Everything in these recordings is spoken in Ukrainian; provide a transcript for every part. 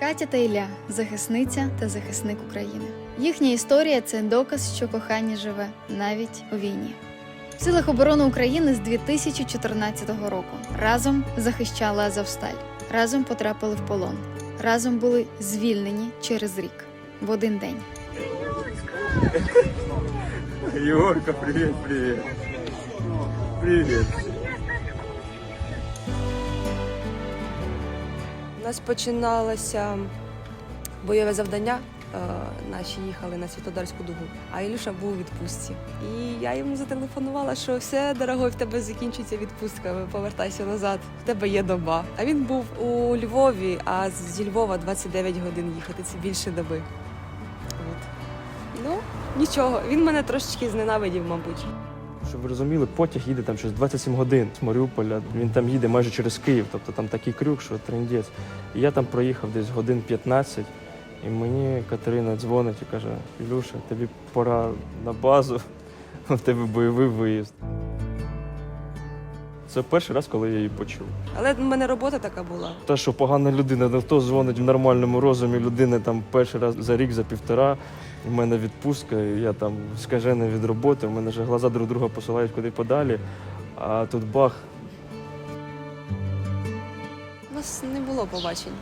Катя та Ілля захисниця та захисник України. Їхня історія це доказ, що кохання живе навіть у війні. В силах оборони України з 2014 року разом захищали Азовсталь, разом потрапили в полон, разом були звільнені через рік в один день. Егорка, привет, привет. Привет. У нас починалося бойове завдання. Е, Наші їхали на Святодарську дугу, а Ілюша був у відпустці. І я йому зателефонувала, що все, дорогой, в тебе закінчиться відпустка, повертайся назад, в тебе є доба. А він був у Львові, а зі Львова 29 годин їхати, це більше доби. От. Ну, нічого, він мене трошечки зненавидів, мабуть. Щоб ви розуміли, потяг їде там щось 27 годин з Маріуполя. Він там їде майже через Київ, тобто там такий крюк, що трендець. І я там проїхав десь годин 15, і мені Катерина дзвонить і каже: Ілюша, тобі пора на базу, в тебе бойовий виїзд. Це перший раз, коли я її почув. Але в мене робота така була. Те, що погана людина, не хто дзвонить в нормальному розумі людини там перший раз за рік, за півтора. У мене відпустка, я там скажений від роботи, у мене вже глаза друг друга посилають куди подалі. А тут бах, У нас не було побачень.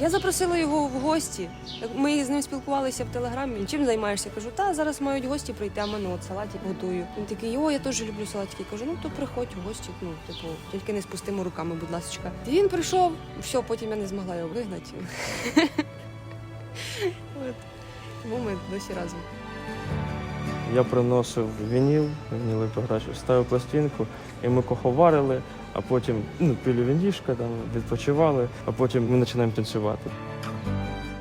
Я запросила його в гості. Ми з ним спілкувалися в телеграмі. Чим займаєшся? Кажу, та зараз мають гості прийти, а мене от салатик готую. Він такий, о, я теж люблю салатики. Кажу, ну то приходь в гості. Ну, типу, тільки не з пустими руками, будь ласка. І він прийшов, все, потім я не змогла його вигнати. Тому ми досі разом. я приносив вініл, вініловий програч, ставив пластинку, і ми коховарили, а потім ну, пили віндішка, там, відпочивали, а потім ми починаємо танцювати.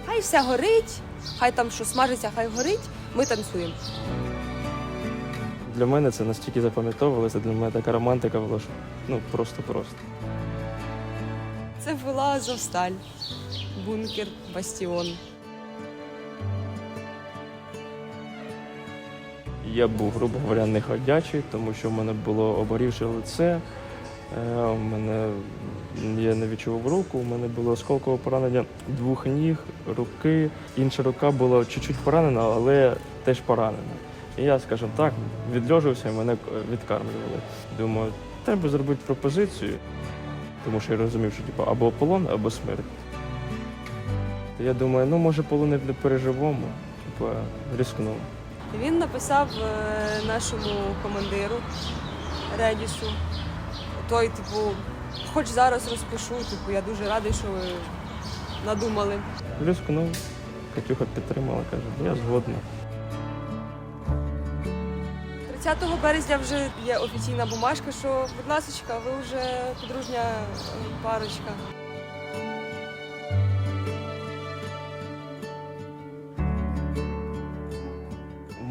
Хай все горить, хай там що смажиться, хай горить, ми танцюємо. Для мене це настільки запам'ятовувалося, для мене така романтика була, що ну просто-просто. Це була Азовсталь, бункер, бастіон. Я був, грубо говоря, не ходячий, тому що в мене було обгорівше лице, е, у мене я не відчував руку, у мене було осколкове поранення двох ніг, руки. Інша рука була чуть-чуть поранена, але теж поранена. І я, скажімо так, відльожився і мене е, відкармлювали. Думаю, треба зробити пропозицію, тому що я розумів, що типу, або полон, або смерть. Я думаю, ну може полон не переживемо, типу, рискнув. Він написав е, нашому командиру Редісу. Той, типу, хоч зараз розпишу, типу, я дуже радий, що ви надумали. Рискнув, Катюха підтримала, каже, я згодна. 30 березня вже є офіційна бумажка, що, будь ласка, ви вже подружня е, парочка.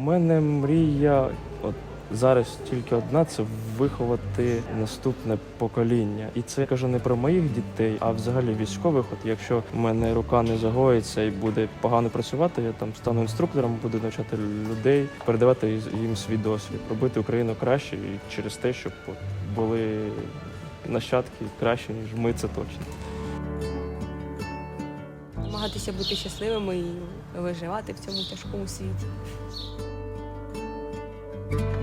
Мене мрія от зараз тільки одна це виховати наступне покоління. І це я кажу не про моїх дітей, а взагалі військових. От якщо в мене рука не загоїться і буде погано працювати, я там стану інструктором, буду навчати людей, передавати їм свій досвід, робити Україну краще і через те, щоб були нащадки краще, ніж ми, це точно. Намагатися бути щасливими і виживати в цьому тяжкому світі. Bye.